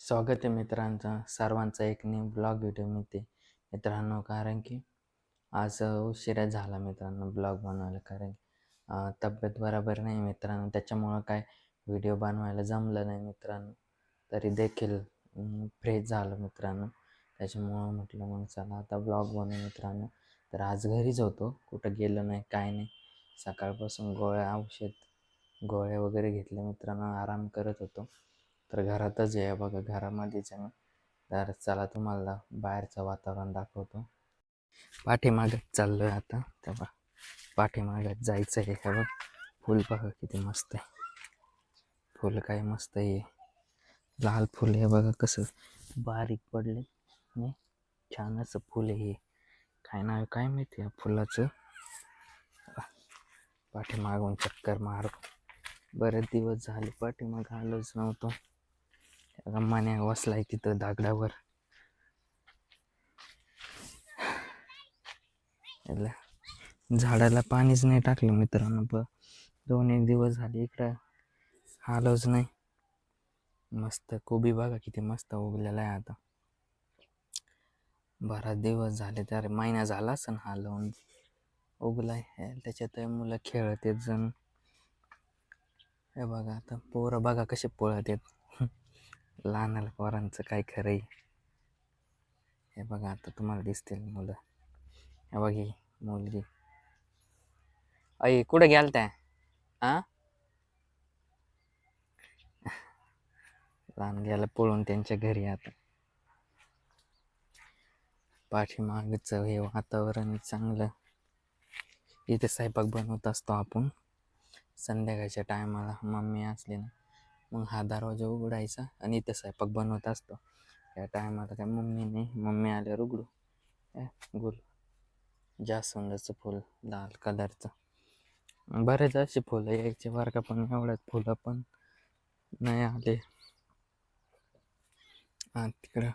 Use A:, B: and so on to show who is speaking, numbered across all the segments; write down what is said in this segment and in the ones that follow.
A: स्वागत आहे मित्रांचं. सर्वांचा एक ने ब्लॉग व्हिडिओमध्ये मित्रांनो. कारण की आज उशिरा झाला मित्रांनो ब्लॉग बनवायला. कारण की तब्येत बरोबर नाही मित्रांनो. त्याच्यामुळं काय व्हिडिओ बनवायला जमलं नाही मित्रांनो. तरी देखील फ्रेश झालं मित्रांनो. त्याच्यामुळं म्हटलं मग चला आता ब्लॉग बनवू मित्रांनो. तर आज घरीच होतो. कुठं गेलो नाही काय नाही. सकाळपासून गोळ्या औषध गोळ्या वगैरे घेतल्या मित्रांनो. आराम करत होतो. तर घरातच आहे बघा घरामध्येच आहे मी. तर चला तुम्हाला बाहेरचं वातावरण दाखवतो. पाठीमागत चाललो आहे आता तेव्हा पाठीमागत जायचं आहे का बघ? फुल बघा किती मस्त आहे. फुल काय मस्त आहे. लाल फुल हे बघा कसं. बारीक पडले. नाही छान असं फुल आहे हे. काय नाव काय माहिती या फुलाचं? पाठीमागून चक्कर मार. बरेच दिवस झाले पाठीमाग आलोच नव्हतो. रम्माने वसलाय तिथं दागडावर. याला झाडाला पाणीच नाही टाकलं मित्रांनो ब दोन एक दिवस झाले इकडं आलोच नाही. मस्त कोबी बघा किती मस्त उगलेला आहे आता. बराच दिवस झाले तर महिना झाला असं हा लावून उगलाय त्याच्यात मुलं खेळत आहेत जण. हे बघा आता पोरं बघा कसे पळत आहेत. लहान पोरांचं काय खरं आहे? हे बघा आता तुम्हाला दिसतील मुलं. हे बघ ही मुलगी. अय कुठे गेल त्या आ? लहान गेला पळून त्यांच्या घरी आता. पाठीमागचं हे वातावरण चांगलं. इथे स्वयंपाक बनवत असतो आपण. संध्याकाळच्या टायमाला मम्मी असली ना. मग हा दरवाजा उघडायचा आणि इथे स्वयंपाक बनवत असतो. या टायमाला काय मम्मी नाही मम्मी आल्यावर उघडू. गुल जास्वंदाचं फुल लाल कलरचं. बरेच असे फुलं यायचे बरं का पण एवढ्यात फुलं पण नाही आले. तिकडं.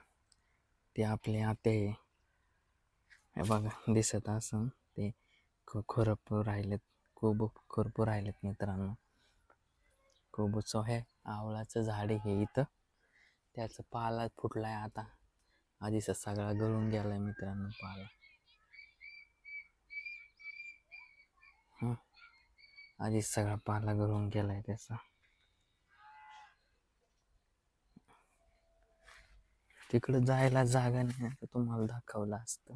A: ते आपले आते. हे बघा दिसत असं ते खुरपूर राहिलेत. खूप खुरपूर राहिलेत मित्रांनो. खूपच आहे. आवळाचं झाड हे इथं. त्याचं पाला फुटलाय आता. आधीच सगळा गळून गेलाय मित्रांनो पाला. आधीच सगळा पाला गळून गेलाय त्याचा. तिकडं जायला जागा नाही आता तुम्हाला दाखवलं असतं.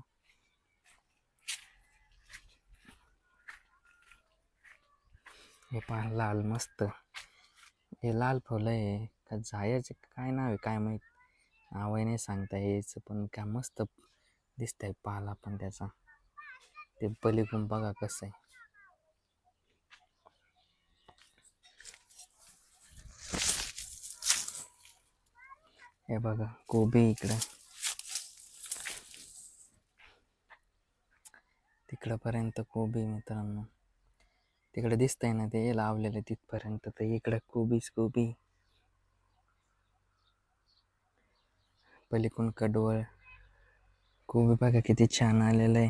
A: हे पाला लाल मस्त. हे लाल फुलं आहे. का जायचं काय नाव आहे काय माहीत? आवय नाही सांगता यायचं पण काय मस्त दिसतंय पाला पण त्याचा. ते पलीकडून बघा कसं आहे. हे बघा कोबी इकडं. तिकडंपर्यंत कोबी मित्रांनो. तिकडे दिसतंय ना ते लावलेलं तिथपर्यंत तर इकडं कोबीच कोबी पलीकडून कडवळ. कोबी बघा किती छान आलेलं आहे.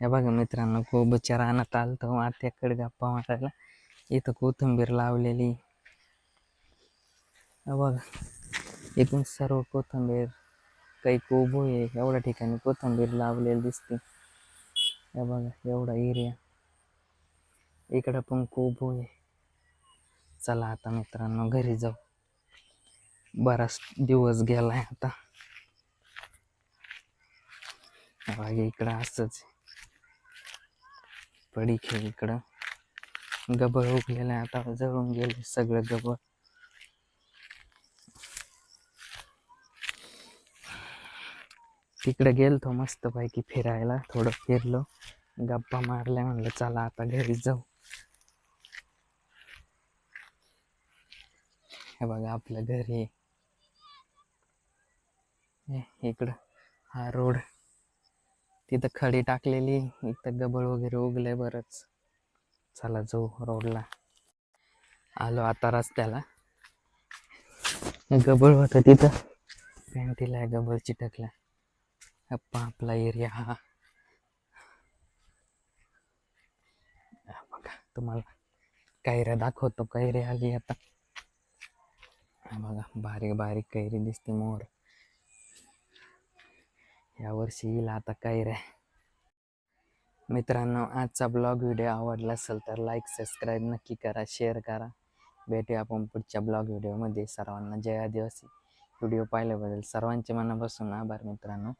A: हे बघा मित्रांनो कोबीच्या रानात आलतो आत्याकडे गप्पा मारायला. इथं कोथिंबीर लावलेली. बघा इथून सर्व कोथिंबीर काही कोबू आहे एवढ्या ठिकाणी कोथिंबीर लावलेली दिसते. हे बघा एवढा एरिया इकडं पण खूप आहे. चला आता मित्रांनो घरी जाऊ. बराच दिवस गेलाय आता. हे बघा इकडं असंच पडीक आहे इकडं. गबळ उगलेलं आहे आता जळून गेले सगळं गबळ. तिकडे गेलतो मस्त पैकी फिरायला थोडं फिरलो. गप्पा मारल्या म्हणलं चला आता घरी जाऊ. हे बघा आपलं घरी हे इकडं हा रोड. तिथं खडी टाकलेली इथं गबळ वगैरे उगलंय बरंच. चला जाऊ रोडला. आलो आता रस्त्याला. गबळ होतं तिथं. पॅन्टीला गबळ चिटकला. अप्पा आपला एरिया हा बघा तुम्हाला कैऱ्या दाखवतो कैरी आली आता बघा बारीक बारीक कैरी दिसते मोर यावर्षी येईल आता कैऱ्या मित्रांनो आजचा ब्लॉग व्हिडिओ आवडला असेल तर लाईक सबस्क्राईब नक्की करा शेअर करा भेटूया आपण पुढच्या ब्लॉग व्हिडिओमध्ये सर्वांना जय आदिवासी व्हिडिओ पाहिल्याबद्दल सर्वांचे मनापासून आभार मित्रांनो